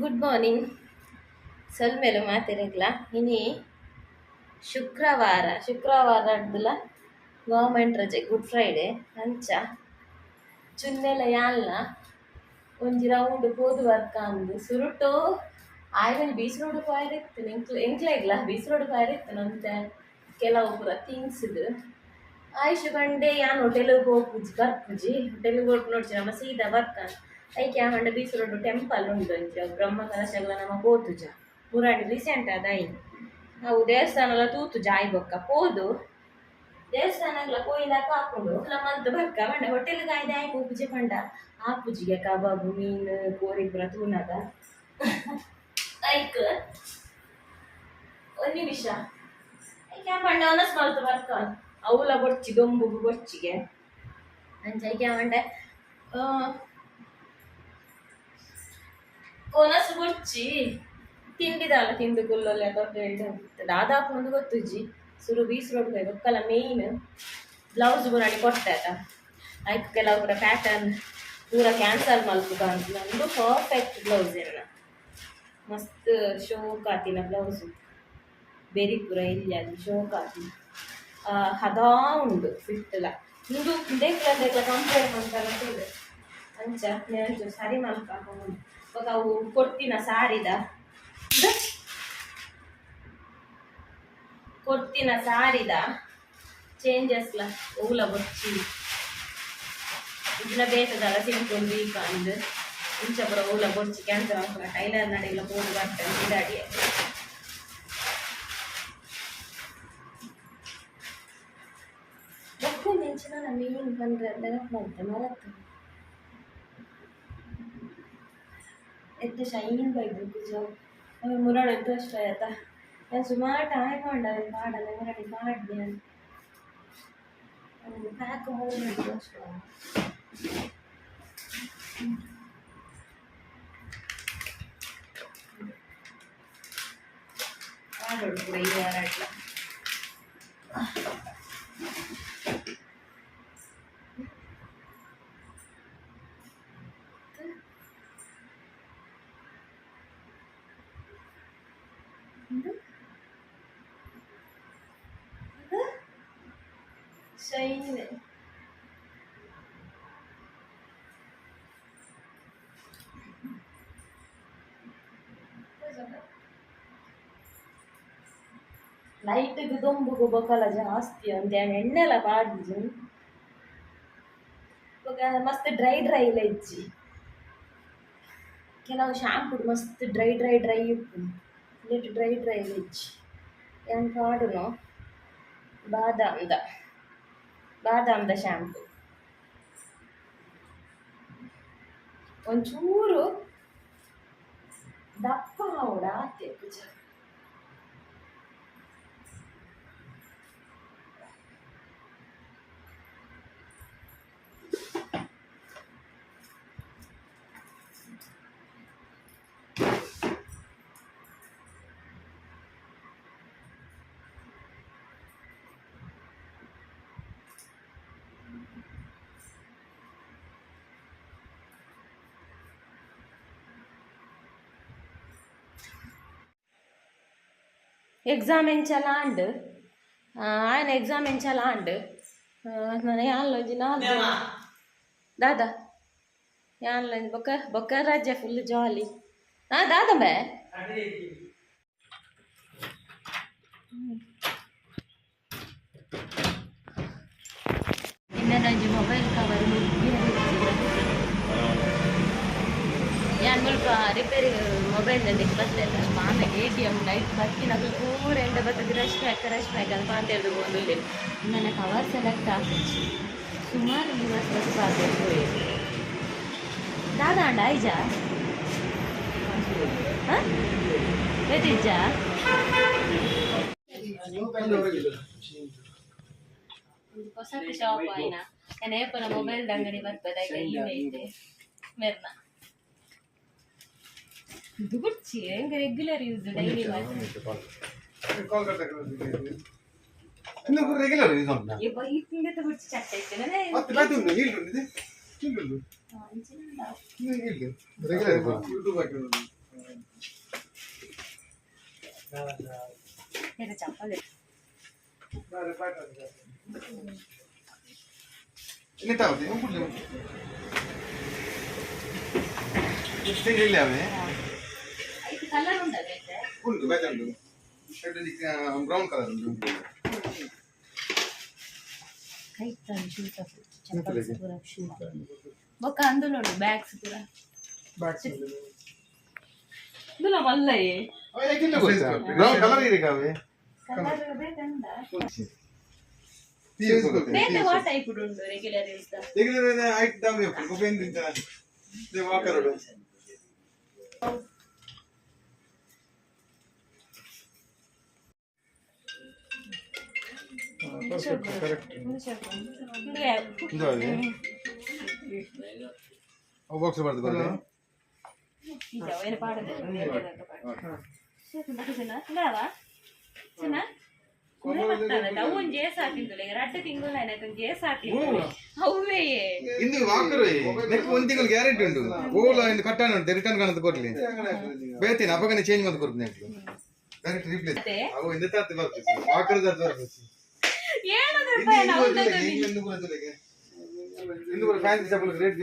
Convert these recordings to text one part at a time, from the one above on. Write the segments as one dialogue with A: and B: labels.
A: Good morning ಸಲ್ಮೇಲು ಮಾತಿರಗ್ಲ. ಇನಿ ಶುಕ್ರವಾರ ಶುಕ್ರವಾರ ಅಡ್ಡಲ್ಲ ಗೌರ್ಮೆಂಟ್ ರಜೆ ಗುಡ್ ಫ್ರೈಡೆ ಅಂಚ. ಚುನ್ನೆಲ ಯಾಲ್ನ? ಒಂಜಿ ರೌಂಡ್ ಹೋದ ವರ್ಕ ಅಂದು ಸುರುಟು. ಆಯ್ಗಲ್ ಬೀಚ್ ರೋಡ್ ಪಾಯ್ರಿತ್ತು ಎಂಕ್ಲ ಎಂಕ್ಲೆಗ್ಲ ಬೀಸ್ ರೋಡ್ ಪಾಯ್ರಿತ್ತು ಅಂತ ಕೆಲವು ಥಿಂಗ್ಸ್ ಇದು. ಆಯುಷ್ ಗಂಡೆ ಯಾನ್ ಹೋಟೆಲ್ಗೆ ಹೋಗಿ ಬರ್ಪುಜಿ ಹೋಟೆಲ್ಗೆ ಹೋಗಿ ನೋಡ್ಸಿ ನಮ್ಮ ಸೀದಾ ಬರ್ತಾನ ಐಕೆ ಆಂಡ ಹಂಡ ರೋಡ್ ಟೆಂಪಲ್ ಉಂಟು ಅಂಚ ಬ್ರಹ್ಮ ಕಲಶಗಳ ನಮ್ಮ ಪೋತುಜ. ಪುರಾಣಿ ರೀಸೆಂಟ್ ಅದ ಐ ನಾವು ದೇವಸ್ಥಾನ ತೂತುಜ ಐ ಬೊಕ್ಕ, ಪೋದು. ದೇವಸ್ಥಾನಗಳ ಕೊಯ್ಲಾಕ ಕಾಕೊಂಡು ನಮ್ಮಂತ ಬರ್ಕ ಮಂಡ ಹೋಟೆಲ್ ಕಾಯ್ದೆ ಆಯ್ಕೆ ಪೂಜೆ ಪಂಡ. ಆ ಪೂಜೆಗೆ ಕಬಾಬು, ಮೀನು, ಕೋರಿ ಪುರ ತೂನದ. ಐಕ್, ಒಂದು ನಿಮಿಷ. ಐಕೆ ಪಂಡ ಅನಸ್ ಮಲ್ತು ಬರ್ಕ. ಅವಲ ಬೊಚ್ಚಿ ದೊಂಬುಗು ಬೊಚ್ಚಿಗೆ ಅಂಚೈಕೆ ಮಂಡೆ ಕೊನಸು ಗುಡ್ಚಿ ತಿಂಡಿದಾಲ ತಿಂದು ಕುಲ್ಲೊಲ್ಲೆ ದೊಡ್ಡ ಹೇಳ್ದು ದಾದಾಪು ಒಂದು ಗೊತ್ತುಜ್ಜಿ ಸುರು ಬೀಸ್ ರೋಡ್ ಗೊಕ್ಕಲ್ಲ ಮೇಯ್ನ್ ಬ್ಲೌಸ್ ಬುರಾಡಿ ಕೊಡ್ತಾಯ್ತ ಆಯ್ತು ಕೆಲವೊಬ್ಬರ ಪ್ಯಾಟರ್ನ್ ಪೂರ ಕ್ಯಾನ್ಸಲ್ ಮಲ್ಪುಗ ಅಂತ. ನಂದು ಪರ್ಫೆಕ್ಟ್ ಬ್ಲೌಸ್ ಎಲ್ಲ ಮಸ್ತ್ ಶೋಕ್ ಆತಿನ ಬ್ಲೌಸು ಬೆರಿ ಪೂರ ಇಲ್ಲಿ ಅದು ಶೋಕ್ ಆತಿನ ಹದಾ ಉಂಡು ಫಿಟ್ಟಲ ಇಂದು ದೇಕ್ಲ ದೇಕ್ಲ ಕಂಪೇರ್ ಮಾಡ್ತಾರೆ ಅಂಚ ಸರಿ ಮಲ್ಕೊಂಡು ఒక ಅವು ಕೊಡ್ತಿನ ಸಾರಿದ ಇದು ಕೊಡ್ತಿನ ಸಾರಿದ ಚೇಂಜಸ್ಲ ಓಲ ಬೊಚ್ಚಿ ಇದನ್ನ ಬೇಕದಲ್ಲ ಸಿಂಪಲ್ ವೀಕ್ ಅಂದ್ ಇಂಚ ಪುರ ಓಲ ಬೊಚ್ಚಿ ಕ್ಯಾನ್ಸರ್ ಆಗ್ತಲ್ಲ ಟೈಲರ್ ನಡಿಲ್ಲ ಪೋದು ಬರ್ತದೆ ಇದಾಡಿ ಬೊಕ್ಕು ನೆಂಚಿನ ನಮ್ಮ ಏನು ಬಂದ್ರೆ ನೆನಪು ಮಾಡ್ತೆ ಮರತ್ತು ಎತ್ತ ಶೈನ್ ಬೈದು ಕುಜ ಅವೆ ಮುರಾಡ ಎದ್ದು ಅಷ್ಟ ಆಯ್ತಾ ನಾನು ಸುಮಾರು ಟೈಮ್ ಮಾಡ ಮಾಡಲ್ಲ ಮುರಾಡಿ ಮಾಡಿದೆ ಅಂತ ಪ್ಯಾಕ್ ಮೂರು ಅಷ್ಟು ಮಾಡೋಡು ಕೂಡ ಈ ವಾರ ಅಟ್ಲ ಶೈನ್ ಲೈಟ್ಗೆ ದೊಂಬುಗು ಬೊಕಲ ಜಾಸ್ತಿ ಅಂತ ಎಣ್ಣೆಲ್ಲ ಬಾಡಿಜು ಬೊಕ ಮಸ್ತ್ ಡ್ರೈ ಡ್ರೈ ಇಲ್ಲ ಇಜ್ಜಿ ಕೆಲವು ಶಾಂಪು ಮಸ್ತ್ ಡ್ರೈ ಡ್ರೈ ಡ್ರೈ ಉಪ್ಪು ಲಿಟ್ ಡ್ರೈ ಡ್ರೈ ಇಲ್ಲ ಇಜ್ಜಿ ಏನು ಕಾಡುನು ಬಾದಾಮ್ದ ಬಾದಾಮ್ದ ಶಾಂಪು ಒಂಚೂರು ದಪ್ಪ ಅವಡ ಆತೆ ఎగ్జామించాలా అండ్ ఆయన ఎగ్జామించాలా అండ్ యాన్లోంచి నాలుగు దాదా యాన్లోంచి బొక్క బొక్క రాజ్య ఫుల్ జాలి దాదా బే నిన్న నుంచి మొబైల్ ഞാൻ ಮುಲ್ಪ ರಿಪೇರಿ ಮೊಬೈಲ್ ಅದಕ್ಕೆ ಬರ್ತಲ್ಲ ಆಮೇಲೆ ಎ ಟಿ ಎಂ ಲೈಟ್ ಬರ್ತಿನ ಪೂರ ಎಂಡ ಬರ್ತದೆ ರಶ್ ಬ್ಯಾಕ್ ರಶ್ ಬ್ಯಾಕ್ ಅಂತ ಪಾತೆರ್ದು ಒಂದು ನನ್ನ ಕವರ್ ಸೆಲೆಕ್ಟ್ ಆಗಿತ್ತು ಸುಮಾರು ದಿವಸ ಸ್ವಲ್ಪ ಆಗಬೇಕು. ದಾದಾ ಅಂಡ, ಐಜ? ಎದಿಜ್ಜ ಹೊಸ ಶಾಪ್ ಆಯ್ನ ನಾನು ಏಪನ ಮೊಬೈಲ್ ಅಂಗಡಿ ಬರ್ತದೆ ಮೆರ್ನ? ಇದು ಬಿಡ್ಚಿ ಹೆಂಗೆ ರೆಗ್ಯುಲರ್ ಯೂಸ್ ಡೈಲಿ
B: ಇನ್ನೊಬ್ರು ರೆಗ್ಯುಲರ್ ಯೂಸ್ ಮಾಡ್ತಾರೆ
A: ಈ ತಿಂಡಿ ತಗೊಳ್ಚಿ ಚಟ್ಟ ಇರ್ತೇನೆ
B: ಮತ್ತೆ ಬಾತು ಉಂಟು ಹೀಲ್ಡ್ ಉಂಟು ಹೀಲ್ಡ್ ಉಂಟು ಹೀಲ್ಡ್ ರೆಗ್ಯುಲರ್ ಯೂಟ್ಯೂಬ್ ಹಾಕಿ ಉಂಟು
A: ಇದು ಚಪ್ಪಲಿ
B: എന്നിട്ടാവട്ടെ ഞാൻ കുടിച്ചു ഇഷ്ടമില്ല
A: അവനെ ಕಲರ್ ಇದು?
B: ಉಂಟು ಬೇಜ ಉಂಟು. ಬ್ರೌನ್ ಕಲರ್ ಉಂಟು
A: ಬೊಕ್ಕ ಅಂದುಲೋಡು ಬ್ಯಾಗ್ಸ್ ಪೂರ. ಇಂದುಲ ಮಲ್ಲಯೇ
B: ಬ್ರೌನ್ ಕಲರ್ ಇದಕ್ಕೆ ಅವೇ
A: ಕಲರ್ ಬೇಕಂದ? ಬೇರೆ ವಾಟ್ ಟೈಪ್ ಉಂಟು ರೆಗ್ಯುಲರ್ ಯೂಸ್
B: ಐಟ್ ವಾಕರ್ ಇದು ಅದೇ ಬಾಕ್ಸ್ ಬರ್ದು ಬರ್ದು
A: ಏನು ಪಾಡದೆ ಚಿನ್ನವಾ ಚಿನ್ನ ಅವನ್ ಜೇಸ್ ಹಾಕಿಂದುಲೆ ಎರಡು ತಿಂಗಳು ಆಯ್ತು ಜೇಸ್ ಹಾಕಿದ್ದು ಅವೇ
B: ಇಂದು ವಾಕರು ನೆಕ್ ಒಂದ್ ತಿಂಗಳು ಗ್ಯಾರಂಟಿ ಉಂಟು ಓಲ ಇಂದು ಕಟ್ಟಾಣ ಉಂಟು ರಿಟರ್ನ್ ಕಾಣದು ಕೊಡ್ಲಿ ಬೇತೀನಿ ಅಪಗನೆ ಚೇಂಜ್ ಮಾಡಿ ಕೊಡ್ತೀನಿ ಡೈರೆಕ್ಟ್ ರಿಪ್ಲೇಸ್
A: ಮತ್ತೆ?
B: ಅವು ಇಂದ ತಾತಿ ಬರ್ತದೆ ವಾಕರ್ ದಾತ್ ಬರ್ತದೆ
A: ಏನದು ರೂಪಾಯಿ ನಾವು
B: ಇಂದು ಕೂಡ ಫ್ಯಾನ್ಸಿ ಚಪ್ಪಲ್ ರೇಟ್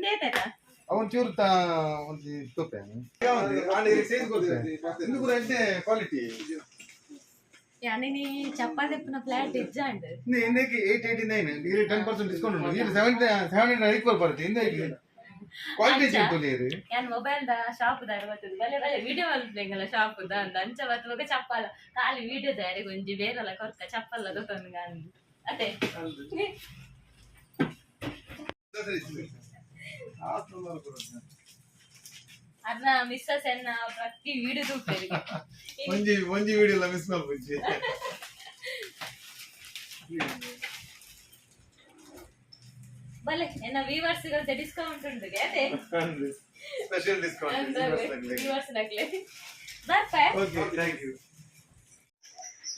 A: ನೇತಾಯ್ತಾ
B: ಅವನ್ ಚೂರು ತಾ ಒಂದು ತೊಪ್ಪೆ ಇಂದು ಕೂಡ ಎಂತೆ ಕ್ವಾಲಿಟಿ
A: ಯಾನಿನಿ ಚಪ್ಪಾತಿ ಪುನ ಫ್ಲಾಟ್ ಇಜ್ಜಾಂಡ್
B: ಇನ್ನೇಕೆ ಏಟ್ ಏಯ್ಟಿ ನೈನ್ ಇಲ್ಲಿ ಟೆನ್ ಪರ್ಸೆಂಟ್ ಡಿಸ್ಕೌಂಟ್ ಉಂಟು ಇಲ್ಲಿ ಸೆವೆನ್ ಸೆವೆನ್ ಹಂಡ್ರೆಡ್ ಐದು ಬರುತ್ತೆ ಇಂದ ಕ್ವಾಲಿಟಿ ಜಂತುಲೇರಿ
A: ಯಾನ್ ಮೊಬೈಲ್ ದ ಶಾಪ್ ದಾರ ಬರ್ತದೆ ಬಲೆ ಬಲೆ ವಿಡಿಯೋ ಅಲ್ಪೆಂಗಲ ಶಾಪ್ ದ ಅಂದ ಅಂಚ ಬತ್ತುವಾಗ ಚಪ್ಪಲ ಖಾಲಿ ವಿಡಿಯೋ ದಾರಿ ಒಂಜಿ ಬೇರೆಲ್ಲ ಕೊರ್ಕ ಚಪ್ಪಲ ದೊತ್ತೊಂದು ಅಂದು ಅದೇ ಅದನ್ನ ಮಿಸ್ಸಸ್ ಎನ್ನ ಪ್ರತಿ ವಿಡಿಯೋ ತೂಕ್ತೇರಿ
B: ಒಂಜಿ ಒಂಜಿ ವಿಡಿಯೋ ಮಿಸ್ ಮಾಡ್ಬಿಡ್ಸಿ
A: ಬಲೆ ಎನ್ನ ವ್ಯೂವರ್ಸ್ ಗಳದ್ದು ಡಿಸ್ಕೌಂಟ್ ಉಂಟು ಅದೇ
B: special discount
A: viewers ನಗ್ಲೆ ಬರ್ಪ
B: okay thank you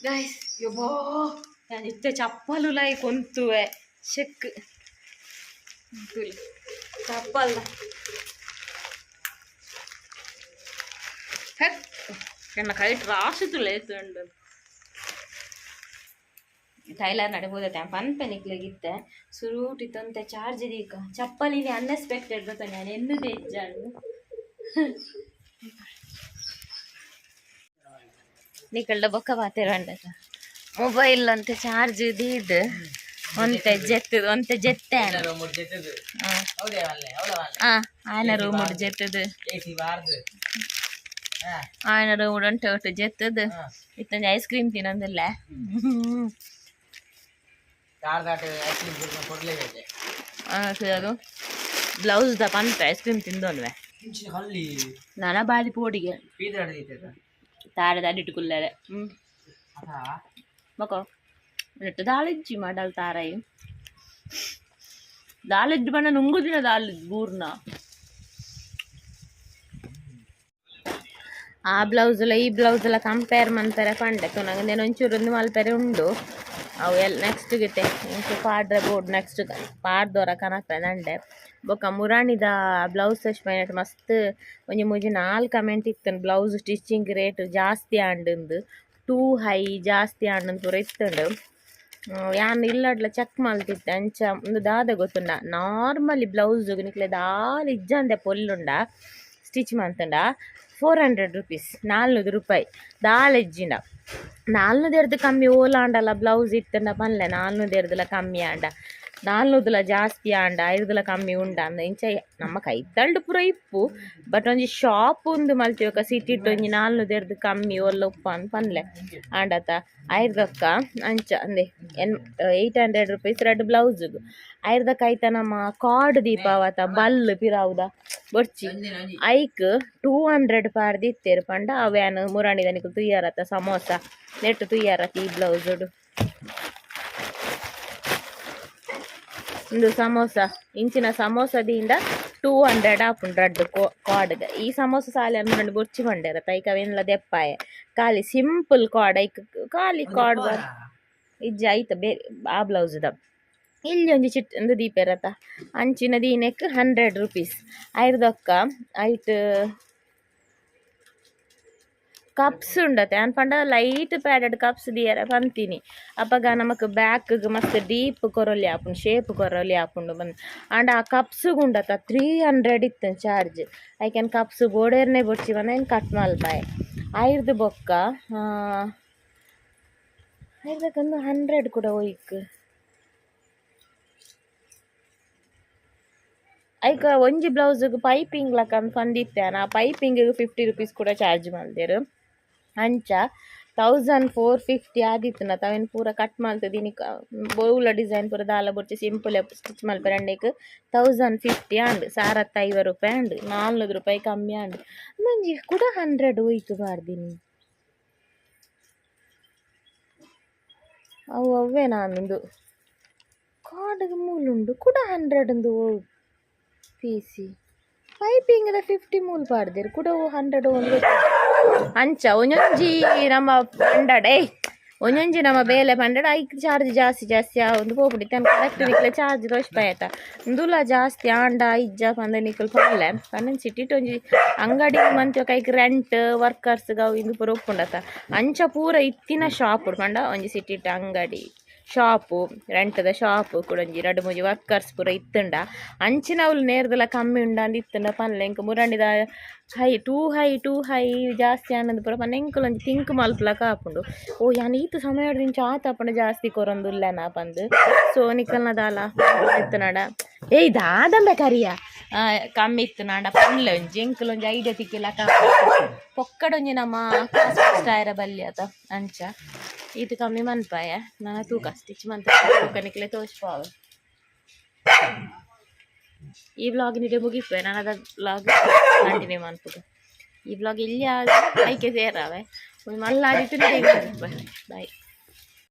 A: guys ಯಬ್ಬೋ ನಾನು ಇತ್ತೆ ಚಪ್ಪಲು ಲೈ ಕೊಂತುವೆ ಚೆಕ್ ಚಪ್ಪಲ್ ಹೆಕ್ ನನ್ನ ಕೈ ರಾಶಿ ತುಳೆ ಥೈಲಾರ್ ನಡಬೋದೈತೆ ಪನ್ಪೆನಿಕ್ ಲಗಿತ್ತೆ ಸುರೂಟಿತ್ತಂತೆ ಚಾರ್ಜ್ ಇದೆ ದೀಕ ಚಪ್ಪಲಿಲಿ ಅನ್ಎಕ್ಸ್ಪೆಕ್ಟೆಡ್ ಗೊತ್ತ ನಾನು ಎಂದು ದೇಜ್ಜಾಡು ನಿಕಲ್ಡ ಬೊಕ್ಕ ಬಾತಿರಂಡ ಮೊಬೈಲ್ ಅಂತ ಚಾರ್ಜ್ ದೀದ್ ಒಂತೆ ಜೆತ್ತದ ಒಂತೆ ಜೆತ್ತೆ ಆಯನ ರೂಮ್ ಜೆತ್ತದ? ಆಯನ ರೂಮ್ ಒಂಟೆ ಒಟ್ಟು ಜೆತ್ತದ. ಇತ್ತೆ ಐಸ್ ಕ್ರೀಮ್ ತಿನ್ನೊಂದಿಲ್ಲ. ಹಾಂ ಸರಿ ಅದು. ದ ಪಂತೆ ಐಸ್ ಕ್ರೀಮ್ ತಿಂದೋನ್ವೆ. ನಾನ ಬಾರಿ ಪೋಡಿಗೆ. ತಾರ ದಾಡಿ ಇಟ್ಟುಕೊಳ್ಳಾರೆ ಹ್ಞೂ ಮಕೋ ನೆಟ್ಟು ದಾಳಿಜ್ಜಿ ಮಾಡಲ್ ತಾರಾಯಿ. ದಾಳಿಜ್ಜಿ ಬಣ್ಣ ನುಂಗುದಿನ ದಾಳಿದ್ ಬೂರ್ನ ಆ ಬ್ಲೌಸ್ ಬ್ಲೌಸಲ್ಲ ಈ ಬ್ಲೌಸಲ್ಲ ಕಂಪೇರ್ ಮಾಡ್ತಾರೆ ಪಂಡೆ. ನನಗೆ ಒಂಚೂರು ಒಂದು ಮಲ್ಪೆರೆ ಉಂಡು. ಅವು ಎಲ್ಲ ನೆಕ್ಸ್ಟ್ ಗಿಟ್ಟೆ ಇಂಚು ಪಾಡ್ರೆ ಬೋರ್ಡ್ ನೆಕ್ಸ್ಟ್ ಪಾಡ್ದೋರ ಕನಕ್ರೆ ನಂಡೆ ಬೊಕ್ಕ ಮುರಾಣಿದ ಬ್ಲೌಸ್ ಪೈನಟ್ ಮಸ್ತ್ ಒಂಜಿ ಮುಂಜಿ ನಾಲ್ಕು ಕಮೆಂಟ್ ಇತ್ತನು ಬ್ಲೌಸ್ ಸ್ಟಿಚಿಂಗ್ ರೇಟ್ ಜಾಸ್ತಿ ಆಂಡಂದು. ಟೂ ಹೈ ಜಾಸ್ತಿ ಆಂಡಂದು ಪೂರ ಇತ್ತಂಡು. ಯಾನ್ ಇಲ್ಲಡ್ಲ ಚೆಕ್ ಮಾಡ್ತಿತ್ತು ಅಂಚ ಒಂದು ದಾದ ಗೊತ್ತುಂಡ. ನಾರ್ಮಲಿ ಬ್ಲೌಸ್ ನಿಕ್ಲೆ ದಾಲ್ ಇಜ್ಜಂದೆ ಪೊಲ್ಲುಂಡ. ಸ್ಟಿಚ್ ಮಂತುಂಡ ಫೋರ್ ಹಂಡ್ರೆಡ್ ರುಪೀಸ್ ನಾಲ್ನೂರು ರೂಪಾಯಿ. ದಾಲೆಜ್ಜಿನ ನಾಲ್ನೂದೆರ್ದು ಕಮ್ಮಿ ഓലാണ്ടല്ല ಬ್ಲೌಸ್ ಇತ್ತಂಡ ಪನ್ಲೆ ನಾಲ್ನೂದೆರ್ದುಲ ಕಮ್ಮಿ ಆಂಡ. ನಾಲ್ನೂದುಲ ಜಾಸ್ತಿ ಆಂಡ ಐದುಲ ಕಮ್ಮಿ ಉಂಡ ಅಂದ. ಇಂಚ ನಮ್ಮ ಕೈತಲ್ಡ್ ಪೂರ ಇಪ್ಪು. ಬಟ್ ಒಂಜಿ ಶಾಪ್ ಒಂದು ಮಲ್ತಿವಕ ಸಿಟಿಟ್ಟು ಒಂಜಿ ನಾಲ್ನೂದೆರ್ದು ಕಮ್ಮಿ ಒಲ್ಲ ಉಪ್ಪ ಅಂತ ಪನ್ಲೆ ಆಂಡತ ಐರ್ದಕ್ಕ ಅಂಚ ಅಂದೆ, ಎನ್ ಏಯ್ಟ್ ಹಂಡ್ರೆಡ್ ರುಪೀಸ್ ರೆಡ್ ಬ್ಲೌಸ್ಗ್ ಐರ್ದಕ್ಕ ಐತ ನಮ್ಮ ಕಾರ್ಡ್ ದೀಪಾವತ ಬಲ್ ಪಿರಾವುದ ಬೊಡ್ಚಿ ಐಕ್ ಟೂ ಹಂಡ್ರೆಡ್ ಪಾರ್ದು ಇತ್ತೇರು ಪಂಡ ಅವ್ಯಾನ್ ಮುರಾಣಿದನಿಗೆ ತುಯ್ಯಾರತ್ತ ಸಮೋಸ ನೆಟ್ಟು ತುಯ್ಯಾರತ್ತ ಈ ಬ್ಲೌಸುಡು ಒಂದು ಸಮೋಸ ಇಂಚಿನ ಸಮೋಸದಿಂದ ಟೂ ಹಂಡ್ರೆಡ್ ಆಪುಂಡು ರಡ್ಡು ಕೋ ಕಾಡ್ಗೆ ಈ ಸಮೋಸ ಸಾಲಿ ಅನ್ಕೊಂಡು ಬೊಚ್ಚಿ ಕೊಂಡೇರತ್ತ ಐಕ ಅವೆನ್ಲ ದೆಪ್ಪಾಯೆ ಖಾಲಿ ಸಿಂಪಲ್ ಕಾಡ್ ಐಕ್ ಖಾಲಿ ಕಾಡ್ ಬರ್ ಇಜ್ಜ ಐತ ಬೇರೆ ಆ ಬ್ಲೌಸ್ದ ಇಲ್ಲಿ ಒಂಜಿ ಚಿಟ್ ಒಂದು ದೀಪ ಇರತ್ತ? ಅಂಚಿನ ದೀನಕ್ಕೆ ಹಂಡ್ರೆಡ್ ರುಪೀಸ್ ಐರ್ದೊಕ್ಕ ಐಟ್ ಕಪ್ಸ್ ಉಂಡತೆ ಅನ್ ಪಂಡ ಲೈಟ್ ಪ್ಯಾಡೆಡ್ ಕಪ್ಸ್ ದಿಯರ ಪಂತೀನಿ ಅಪ್ಪಗ ನಮಕ್ ಬ್ಯಾಕ್ ಮಸ್ತ್ ಡೀಪ್ ಕೊರೊಲಿ ಆಪುಂಡು ಶೇಪ್ ಕೊರೊಲಿ ಆಪುಂಡು ಬಂದು. ಅಂಡ್ ಆ ಕಪ್ಸ್ ಉಂಡತ ತ್ರೀ ಹಂಡ್ರೆಡ್ ಇತ್ತು ಚಾರ್ಜ್ ಐಕೆನ್ ಕಪ್ಸ್ ಬೋಡೇರ್ನೆ ಬೊಚ್ಚಿ ಬಂದ, ಏನು ಕಟ್ ಮಲ್ಪಾಯ್. ಐರ್ದು ಬೊಕ್ಕ ಐರ್ದಕ್ಕೊಂದು ಹಂಡ್ರೆಡ್ ಕೂಡ ಒಯ್ಕ್ ಐಕ ಒಂಜಿ ಬ್ಲೌಸಿಗೆ ಪೈಪಿಂಗ್ ಲಕ ಅಂತ ಪಂದಿತ್ತೇನ ಆ ಪೈಪಿಂಗ್ ಫಿಫ್ಟಿ ರುಪೀಸ್ ಕೂಡ ಚಾರ್ಜ್ ಮಲ್ದೆರ್ ಅಂಚ ತೌಸಂಡ್ ಫೋರ್ ಫಿಫ್ಟಿ ಆದಿತ್ತು ನಾ. ತಾವೇನು ಪೂರ ಕಟ್ ಮಲ್ತದೀನಿ ಬೌಲ ಡಿಸೈನ್ ಪೂರ ದಾಲ ಬೊರ್ಚಿ ಸಿಂಪಲ್ ಸ್ಟಿಚ್ ಮಲ್ಪೆರಂಡೇಕ್ ತೌಸಂಡ್ ಫಿಫ್ಟಿ ಆಂಡ್ ಸಾರತ್ತೈವ ರೂಪಾಯಿ ಆಂಡ್ ನಾಲ್ನೂರು ರೂಪಾಯಿ ಕಮ್ಮಿ ಆಂಡ್ ಮಂಜಿ ಕೂಡ ಹಂಡ್ರೆಡ್ ಹೋಯ್ತು ಬಾರ್ದಿನಿ. ಅವು ಅವೇ ನಾನೊಂದು. ಕಾಡಿಗೆ ಮೂಲುಂಡು ಕೂಡ ಹಂಡ್ರೆಡ್ ಒಂದು ಪೀಸಿ ಪೈಪಿಂಗ್ ಫಿಫ್ಟಿ ಮೂಲ್ ಪಾಡ್ದಿರು ಕೂಡ ಹಂಡ್ರೆಡ್ ಒಂದು ಅಂಚ, ಒಂಜೊಂಜಿ ನಮ್ಮ ಪಂಡಡ್ ಒಂಜೊಂಜಿ ನಮ್ಮ ಬೇಲೆ ಪಂಡಡ್ ಐಕ್ ಚಾರ್ಜ್ ಜಾಸ್ತಿ ಜಾಸ್ತಿ ಒಂದು ಪೋಪುಡಿ ತನ್ ಕರೆಕ್ಟ್ ನಿಕ್ಲೆ ಚಾರ್ಜ್ ತೋಚ್ಪಾಯತ ದುಲ ಜಾಸ್ತಿ ಆಂಡ, ಇಜ್ಜ, ಪಂದ ನಿಕ್ಲು ಪಲ್ಲೆ ಪನ್ನನ್ ಸಿಟಿಟ್ ಒಂಜಿ ಅಂಗಡಿ ಮಂತ್ಯ ಕೈಕ್ ರೆಂಟ್ ವರ್ಕರ್ಸ್ ಗವ್ ಇಂದು ಪೂರ ಒಪ್ಪುಂಡತ ಅಂಚ ಪೂರ ಇತ್ತಿನ ಶಾಪ್ ಪಂಡ, ಒಂಜಿ ಸಿಟ್ಟಿಟ್ಟ ಅಂಗಡಿ. ಶಾಪ್ ಕೂಡ ಒಂಜಿ ಎರಡು ಮೂಜಿ ವರ್ಕರ್ಸ್ ಪೂರ ಇತ್ತುಂಡ. ಅಂಚಿನವ್ಲು ನೇರ್ದಲ ಕಮ್ಮಿ ಉಂಡ ಅಂದ್ ಇತ್ತುಂಡ ಪನ್ಲೆ, ಎಂಕ್ ಮುರಂಡಿದ ಹೈ ಟೂ ಹೈ ಟೂ ಹೈ ಜಾಸ್ತಿ ಅನ್ನೋದು ಪೂರ ಪನ್ನ ಎಂಕಲ್ ಒಂಜಿ ತಿಂಕ್ ಮಲ್ಪಲ ಕಾಪುಂಡು ಓ, ಯಾನ್ ಈತ ಸಮಯ ದಿಂಚ ಆತಪಂಡ ಜಾಸ್ತಿ ಕೊರೊಂದುಲ್ಲೆನ ಪಂದ್. ಸೊ ನಿಕಲ್ನ ದಾಲ. ಇತ್ತು ನಡ. ಏಯ್, ದಾದಂಬೆ ಕರಿಯ? ಕಮ್ಮಿ ಇತ್ತು ನಾಡ ಪನ್ಲೆ ಒಂಜಿ. ಎಂಕಲ್ ಒಂಜಿ ಐಡಿಯಾ ತಿಕ್ಕಿಲ್ಲ ಕಾಪ ಪೊಕ್ಕಡೊಂಜಿ ನಮ್ಮ ಸ್ಟಾಯರ ಬಲ್ಲಿ ಆತ ಅಂಚ. ಇದು ಕಮ್ಮಿ ಮನ್ಪಾಯ ನಾನು ತೂಕ ಸ್ಟಿಚ್ ಮಂತ ತೂಕ ನಿಕ್ಲೆ ತೋಚ್ಪಾವ ಈ ವ್ಲಾಗ್ ನಿಡೆ ಮುಗಿಪೆ ನಾನು ಅದ ವ್ಲಾಗ್ ಕಂಟಿನ್ಯೂ ಮನ್ಪುಗ ಈ ವ್ಲಾಗ್ ಇಲ್ಲಿ ಆದ್ರೆ ಐಕೆ ಸೇರಾವೆ ಮಲ್ಲಾದಿತ್ತು ಬಾಯ್